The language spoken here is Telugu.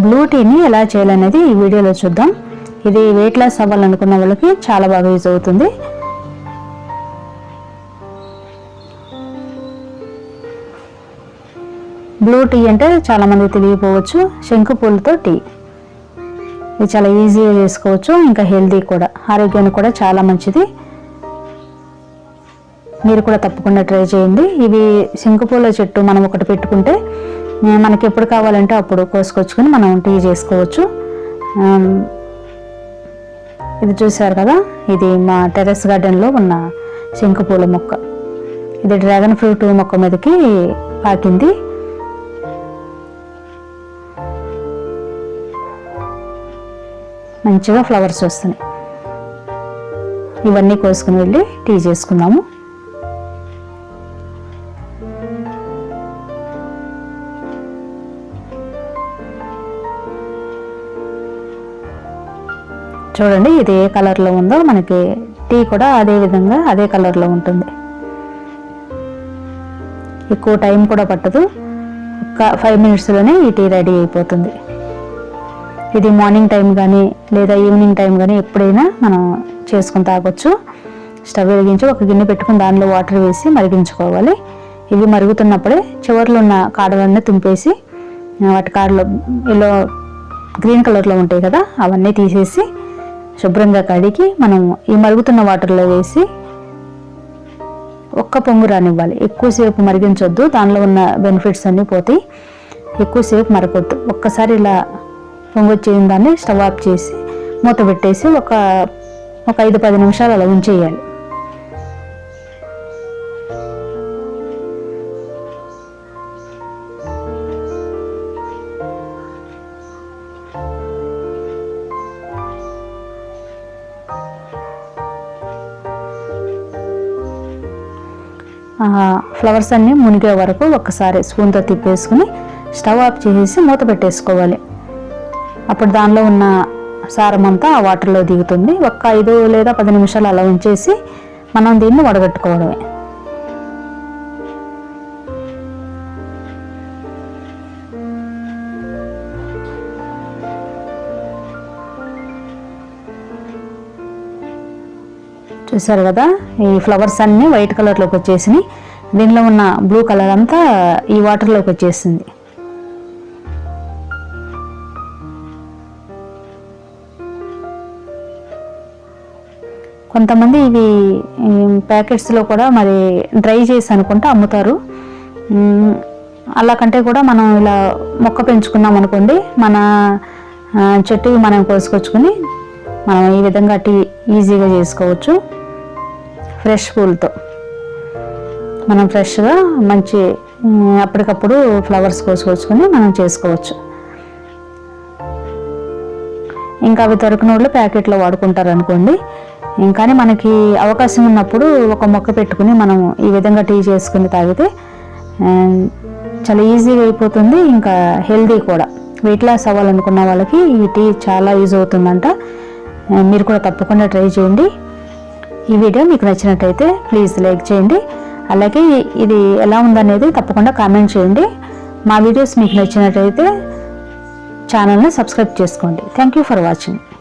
బ్లూ టీని ఎలా చేయాలనేది ఈ వీడియోలో చూద్దాం. ఇది వెయిట్ లాస్ అవ్వాలనుకున్న వాళ్ళకి చాలా బాగా యూజ్ అవుతుంది. బ్లూ టీ అంటే చాలామంది తెలియకపోవచ్చు శంకు పూలతో టీ. ఇది చాలా ఈజీగా చేసుకోవచ్చు. ఇంకా హెల్దీ కూడా. ఆరోగ్యానికి కూడా చాలా మంచిది. మీరు కూడా తప్పకుండా ట్రై చేయండి. ఇవి శంకుపూల చెట్టు మనం ఒకటి పెట్టుకుంటే మనకి ఎప్పుడు కావాలంటే అప్పుడు కోసుకొచ్చుకొని మనం టీ చేసుకోవచ్చు. ఇది చూసారు కదా? ఇది మా టెర్రస్ గార్డెన్లో ఉన్న శంకుపూల మొక్క. ఇది డ్రాగన్ ఫ్రూట్ మొక్క మీదకి పాకింది. మంచిగా ఫ్లవర్స్ వస్తున్నాయి. ఇవన్నీ కోసుకుని వెళ్ళి టీ చేసుకుందాము చూడండి ఇది ఏ కలర్లో ఉందో మనకి టీ కూడా అదే విధంగా అదే కలర్లో ఉంటుంది. ఎక్కువ టైం కూడా పట్టదు. ఒక ఫైవ్ మినిట్స్లోనే ఈ టీ రెడీ అయిపోతుంది. ఇది మార్నింగ్ టైం కానీ లేదా ఈవినింగ్ టైం కానీ ఎప్పుడైనా మనం చేసుకుని తాగొచ్చు. స్టవ్ వెలిగించి ఒక గిన్నె పెట్టుకుని దానిలో వాటర్ వేసి మరిగించుకోవాలి. ఇవి మరుగుతున్నప్పుడే చివర్లో ఉన్న కాడలన్నీ తుంపేసి వాటి కాడలో ఎల్లో గ్రీన్ కలర్లో ఉంటాయి కదా అవన్నీ తీసేసి శుభ్రంగా కడిగి మనం ఈ మరుగుతున్న వాటర్లో వేసి ఒక్క పొంగు రానివ్వాలి. ఎక్కువసేపు మరిగించొద్దు. దానిలో ఉన్న బెనిఫిట్స్ అన్నీ పోతాయి. ఎక్కువసేపు మరగొద్దు. ఒక్కసారి ఇలా పొంగొచ్చిన దాన్ని స్టవ్ ఆఫ్ చేసి మూత పెట్టేసి ఒక ఒక ఐదు పది నిమిషాలు అలా ఉంచేయాలి. ఫ్లవర్స్ అన్నీ మునిగే వరకు ఒక్కసారి స్పూన్తో తిప్పేసుకుని స్టవ్ ఆఫ్ చేసేసి మూత పెట్టేసుకోవాలి. అప్పుడు దానిలో ఉన్న సారం అంతా ఆ వాటర్లో దిగుతుంది. ఒక్క ఐదు లేదా పది నిమిషాలు అలా ఉంచేసి మనం దీన్ని వడగట్టుకోవడమే. చూసారు కదా ఈ ఫ్లవర్స్ అన్నీ వైట్ కలర్లోకి వచ్చేసినాయి. దీనిలో ఉన్న బ్లూ కలర్ అంతా ఈ వాటర్లోకి వచ్చేసింది. కొంతమంది ఇవి ప్యాకెట్స్లో కూడా మరి డ్రై చేసి అనుకుంటే అమ్ముతారు. అలా కంటే కూడా మనం ఇలా మొక్క పెంచుకున్నాం అనుకోండి మన చెట్టు మనం కోసుకొచ్చుకొని మనం ఈ విధంగా టీ ఈజీగా చేసుకోవచ్చు. ఫ్రెష్ పూలతో. మనం ఫ్రెష్గా మంచి అప్పటికప్పుడు ఫ్లవర్స్ కోసుకొచ్చుకొని మనం చేసుకోవచ్చు. ఇంకా అవి దొరికినోళ్ళు ప్యాకెట్లో వాడుకుంటారు అనుకోండి ఇంకానే మనకి అవకాశం ఉన్నప్పుడు ఒక మొక్క పెట్టుకుని మనం ఈ విధంగా టీ చేసుకుని తాగితే చాలా ఈజీగా అయిపోతుంది ఇంకా హెల్దీ కూడా. వెయిట్ లాస్ అవ్వాలనుకున్న వాళ్ళకి ఈ టీ చాలా యూజ్ అవుతుందంట. మీరు కూడా తప్పకుండా ట్రై చేయండి. ఈ వీడియో మీకు నచ్చినట్టయితే ప్లీజ్ లైక్ చేయండి. అలాగే ఇది ఎలా ఉందనేది తప్పకుండా కామెంట్ చేయండి. మా వీడియోస్ మీకు నచ్చినట్టయితే ఛానల్ని సబ్స్క్రైబ్ చేసుకోండి. Thank you for watching